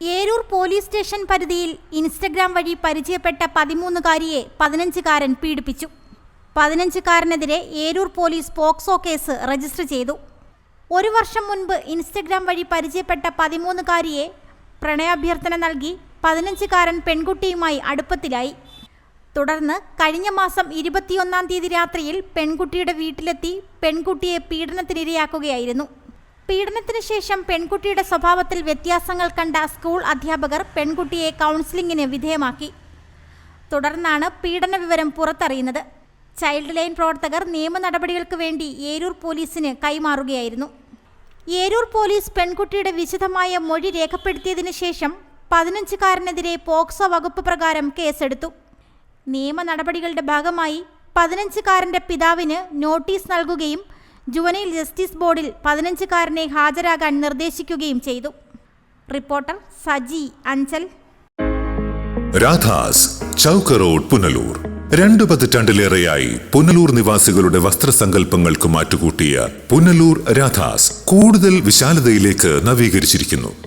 Eroor police station പരിധിയിൽ Instagram വഴി പരിചയപ്പെട്ട പതിമൂന്നുകാരിയെ പതിനഞ്ചുകാരൻ പീഡിപ്പിച്ചു. പതിനഞ്ചുകാരനെതിരെ Eroor police POCSO case register ചെയ്തു. ഒരു വർഷം മുൻപ് ഇൻസ്റ്റഗ്രാം വഴി പരിചയപ്പെട്ട പതിമൂന്നുകാരിയെ പ്രണയാഭ്യർത്ഥന നൽകി പതിനഞ്ചുകാരൻ പെൺകുട്ടിയുമായി അടുപ്പത്തിലായി. തുടർന്ന് കഴിഞ്ഞ മാസം ഇരുപത്തിയൊന്നാം തീയതി രാത്രിയിൽ പെൺകുട്ടിയുടെ വീട്ടിലെത്തി പെൺകുട്ടിയെ പീഡനത്തിനിരയാക്കുകയായിരുന്നു. പീഡനത്തിന് ശേഷം പെൺകുട്ടിയുടെ സ്വഭാവത്തിൽ വ്യത്യാസങ്ങൾ കണ്ട സ്കൂൾ അധ്യാപകർ പെൺകുട്ടിയെ കൗൺസിലിംഗിന് വിധേയമാക്കി. തുടർന്നാണ് പീഡന വിവരം പുറത്തറിയുന്നത്. ചൈൽഡ് ലൈൻ പ്രവർത്തകർ നിയമ നടപടികൾക്ക് വേണ്ടി ഏരൂർ പോലീസിന് കൈമാറുകയായിരുന്നു. ഏരൂർ പോലീസ് പെൺകുട്ടിയുടെ വിശദമായ മൊഴി രേഖപ്പെടുത്തിയതിനു ശേഷം പതിനഞ്ചുകാരനെതിരെ പോക്സോ വകുപ്പ് പ്രകാരം കേസെടുത്തു. നിയമ നടപടികളുടെ ഭാഗമായി പതിനഞ്ചുകാരന്റെ പിതാവിന് നോട്ടീസ് നൽകുകയും ജുവനൈൽ ജസ്റ്റിസ് ബോർഡിൽ പതിനഞ്ചുകാരനെ ഹാജരാകാൻ നിർദ്ദേശിക്കുകയും ചെയ്തു. റിപ്പോർട്ടർ സജി അഞ്ചൽ. രാധാസ് ചൗക്ക് റോഡ് പുനലൂർ. രണ്ടു പതിറ്റാണ്ടിലേറെയായി പുനലൂർ നിവാസികളുടെ വസ്ത്രസങ്കല്പങ്ങൾക്ക് മാറ്റുകൂട്ടിയ പുനലൂർ രാധാസ് കൂടുതൽ വിശാലതയിലേക്ക് നവീകരിച്ചിരിക്കുന്നു.